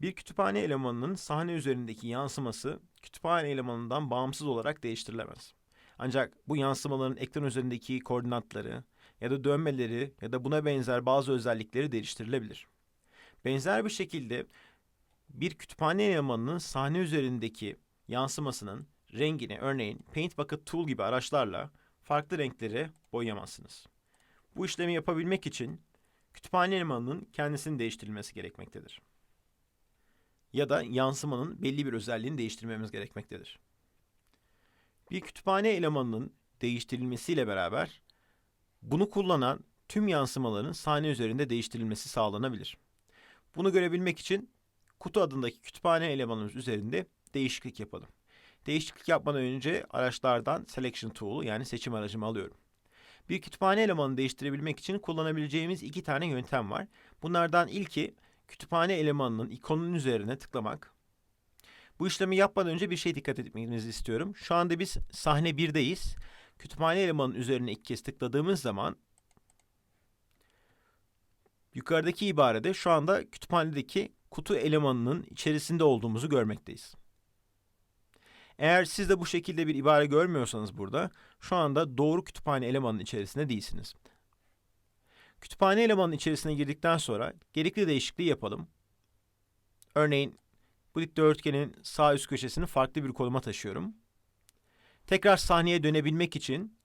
Bir kütüphane elemanının sahne üzerindeki yansıması kütüphane elemanından bağımsız olarak değiştirilemez. Ancak bu yansımaların ekran üzerindeki koordinatları ya da dönmeleri ya da buna benzer bazı özellikleri değiştirilebilir. Benzer bir şekilde bir kütüphane elemanının sahne üzerindeki yansımasının rengini örneğin Paint Bucket Tool gibi araçlarla farklı renklere boyayamazsınız. Bu işlemi yapabilmek için kütüphane elemanının kendisinin değiştirilmesi gerekmektedir. Ya da yansımanın belli bir özelliğini değiştirmemiz gerekmektedir. Bir kütüphane elemanının değiştirilmesiyle beraber bunu kullanan tüm yansımaların sahne üzerinde değiştirilmesi sağlanabilir. Bunu görebilmek için kutu adındaki kütüphane elemanımız üzerinde değişiklik yapalım. Değişiklik yapmadan önce araçlardan Selection Tool'u yani seçim aracımı alıyorum. Bir kütüphane elemanını değiştirebilmek için kullanabileceğimiz iki tane yöntem var. Bunlardan ilki kütüphane elemanının ikonunun üzerine tıklamak. Bu işlemi yapmadan önce bir şey dikkat etmenizi istiyorum. Şu anda biz sahne 1'deyiz. Kütüphane elemanının üzerine ilk kez tıkladığımız zaman yukarıdaki ibarede şu anda kütüphanedeki kutu elemanının içerisinde olduğumuzu görmekteyiz. Eğer siz de bu şekilde bir ibare görmüyorsanız burada, şu anda doğru kütüphane elemanının içerisinde değilsiniz. Kütüphane elemanının içerisine girdikten sonra gerekli değişikliği yapalım. Örneğin bu dikdörtgenin sağ üst köşesini farklı bir konuma taşıyorum. Tekrar sahneye dönebilmek için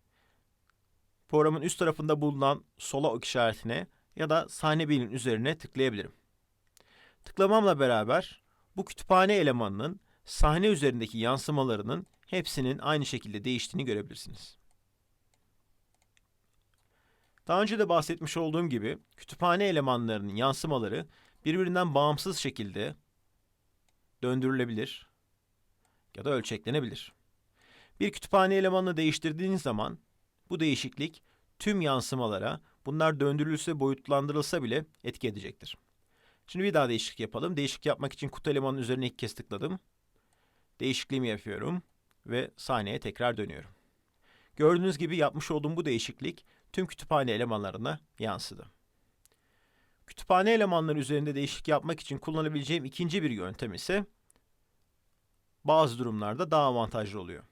programın üst tarafında bulunan sola ok işaretine ya da sahne birinin üzerine tıklayabilirim. Tıklamamla beraber bu kütüphane elemanının sahne üzerindeki yansımalarının hepsinin aynı şekilde değiştiğini görebilirsiniz. Daha önce de bahsetmiş olduğum gibi kütüphane elemanlarının yansımaları birbirinden bağımsız şekilde döndürülebilir ya da ölçeklenebilir. Bir kütüphane elemanını değiştirdiğiniz zaman bu değişiklik tüm yansımalara bunlar döndürülse boyutlandırılsa bile etki edecektir. Şimdi bir daha değişiklik yapalım. Değişiklik yapmak için kutu elemanının üzerine ilk kez tıkladım. Değişikliğimi yapıyorum ve sahneye tekrar dönüyorum. Gördüğünüz gibi yapmış olduğum bu değişiklik tüm kütüphane elemanlarına yansıdı. Kütüphane elemanları üzerinde değişiklik yapmak için kullanabileceğim ikinci bir yöntem ise bazı durumlarda daha avantajlı oluyor.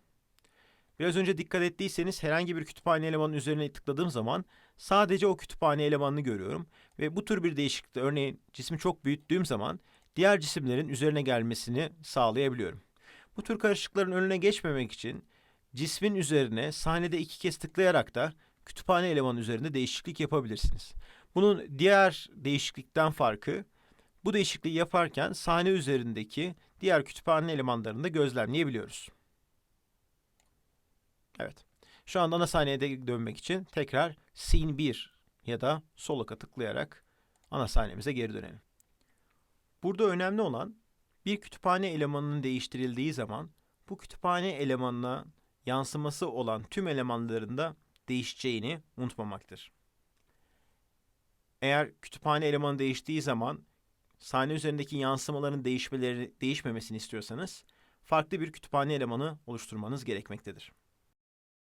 Biraz önce dikkat ettiyseniz herhangi bir kütüphane elemanının üzerine tıkladığım zaman sadece o kütüphane elemanını görüyorum ve bu tür bir değişiklikte örneğin cismi çok büyüttüğüm zaman diğer cisimlerin üzerine gelmesini sağlayabiliyorum. Bu tür karışıkların önüne geçmemek için cismin üzerine sahnede iki kez tıklayarak da kütüphane elemanı üzerinde değişiklik yapabilirsiniz. Bunun diğer değişiklikten farkı bu değişikliği yaparken sahne üzerindeki diğer kütüphane elemanlarını da gözlemleyebiliyoruz. Evet. Şu anda ana sahneye dönmek için tekrar scene 1 ya da sol tıklayarak ana sahnemize geri dönelim. Burada önemli olan bir kütüphane elemanının değiştirildiği zaman bu kütüphane elemanına yansıması olan tüm elemanlarında değişeceğini unutmamaktır. Eğer kütüphane elemanı değiştiği zaman sahne üzerindeki yansımaların değişmeleri değişmemesini istiyorsanız farklı bir kütüphane elemanı oluşturmanız gerekmektedir.